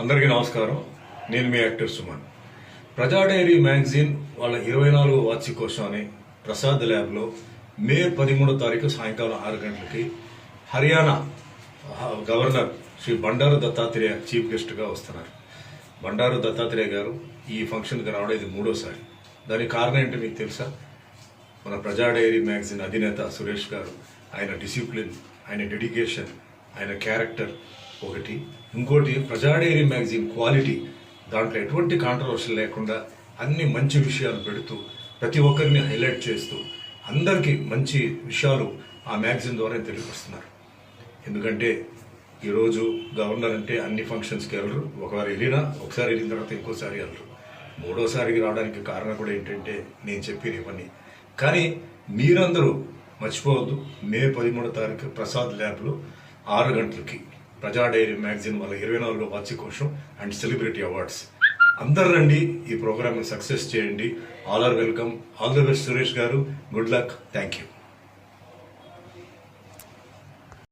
అందరికీ నమస్కారం. నేను మీ యాక్టర్ సుమన్. ప్రజా డైరీ మ్యాగజైన్ వాళ్ళ ఇరవై నాలుగో వార్షికోత్సవం అని ప్రసాద్ ల్యాబ్లో మే పదమూడో తారీఖు సాయంకాలం ఆరు గంటలకి హర్యానా గవర్నర్ శ్రీ బండారు దత్తాత్రేయ చీఫ్ గెస్ట్గా వస్తున్నారు. బండారు దత్తాత్రేయ గారు ఈ ఫంక్షన్కి రావడం ఇది మూడోసారి. దానికి కారణం ఏంటి మీకు తెలుసా? మన ప్రజా డైరీ మ్యాగజైన్ అధినేత సురేష్ గారు ఆయన డిసిప్లిన్ ఆయన డెడికేషన్ ఆయన క్యారెక్టర్ ఒకటి. ఇంకోటి ప్రజా డైరీ మ్యాగజైన్ క్వాలిటీ. దాంట్లో ఎటువంటి కాంట్రవర్షన్ లేకుండా అన్ని మంచి విషయాలు పెడుతూ ప్రతి ఒక్కరిని హైలైట్ చేస్తూ అందరికీ మంచి విషయాలు ఆ మ్యాగజైన్ ద్వారా తెలియపరుస్తున్నారు. ఎందుకంటే ఈరోజు గవర్నర్ అంటే అన్ని ఫంక్షన్స్కి వెళ్ళరు. ఒకసారి వెళ్ళినా ఒకసారి వెళ్ళిన తర్వాత ఇంకోసారి వెళ్ళరు. మూడోసారికి రావడానికి కారణం కూడా ఏంటంటే నేను చెప్పిన ఇవన్నీ. కానీ మీరందరూ మర్చిపోవద్దు. మే పదమూడో తారీఖు ప్రసాద్ ల్యాబ్లో ఆరు గంటలకి ప్రజా డైరీ మ్యాగజైన్ వాళ్ళ ఇరవై నాలుగో వార్షికోత్సవం అండ్ సెలబ్రిటీ అవార్డ్స్. అందరు రండి ఈ ప్రోగ్రామ్ని సక్సెస్ చేయండి. All are welcome. All the best Suresh garu. Good luck. Thank you.